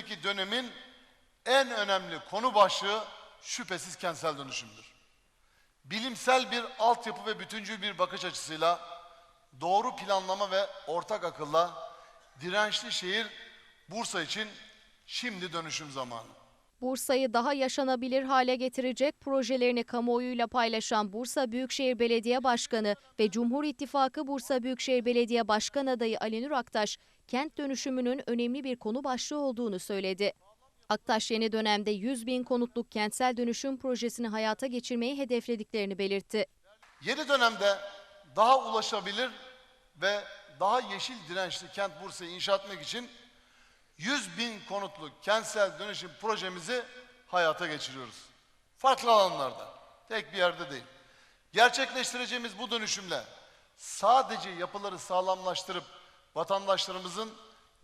önümüzdeki dönemin en önemli konu başlığı şüphesiz kentsel dönüşümdür. Bilimsel bir altyapı ve bütüncül bir bakış açısıyla doğru planlama ve ortak akılla dirençli şehir Bursa için şimdi dönüşüm zamanı. Bursa'yı daha yaşanabilir hale getirecek projelerini kamuoyuyla paylaşan Bursa Büyükşehir Belediye Başkanı ve Cumhur İttifakı Bursa Büyükşehir Belediye Başkan adayı Ali Nur Aktaş, kent dönüşümünün önemli bir konu başlığı olduğunu söyledi. Aktaş yeni dönemde 100 bin konutluk kentsel dönüşüm projesini hayata geçirmeyi hedeflediklerini belirtti. Yeni dönemde daha ulaşabilir ve daha yeşil dirençli kent Bursa'yı inşa etmek için 100 bin konutlu kentsel dönüşüm projemizi hayata geçiriyoruz. Farklı alanlarda, tek bir yerde değil. Gerçekleştireceğimiz bu dönüşümle sadece yapıları sağlamlaştırıp vatandaşlarımızın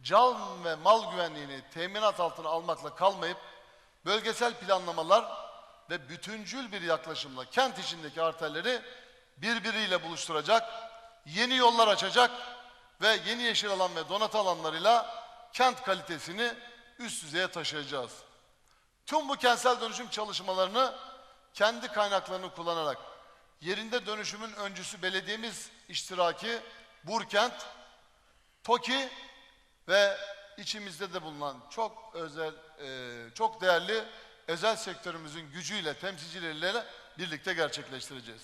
can ve mal güvenliğini teminat altına almakla kalmayıp bölgesel planlamalar ve bütüncül bir yaklaşımla kent içindeki arterleri birbiriyle buluşturacak, yeni yollar açacak ve yeni yeşil alan ve donatı alanlarıyla kent kalitesini üst düzeye taşıyacağız. Tüm bu kentsel dönüşüm çalışmalarını kendi kaynaklarını kullanarak yerinde dönüşümün öncüsü belediyemiz iştiraki Burkent, TOKİ ve içimizde de bulunan çok özel, e, çok değerli özel sektörümüzün gücüyle, temsilcileriyle birlikte gerçekleştireceğiz.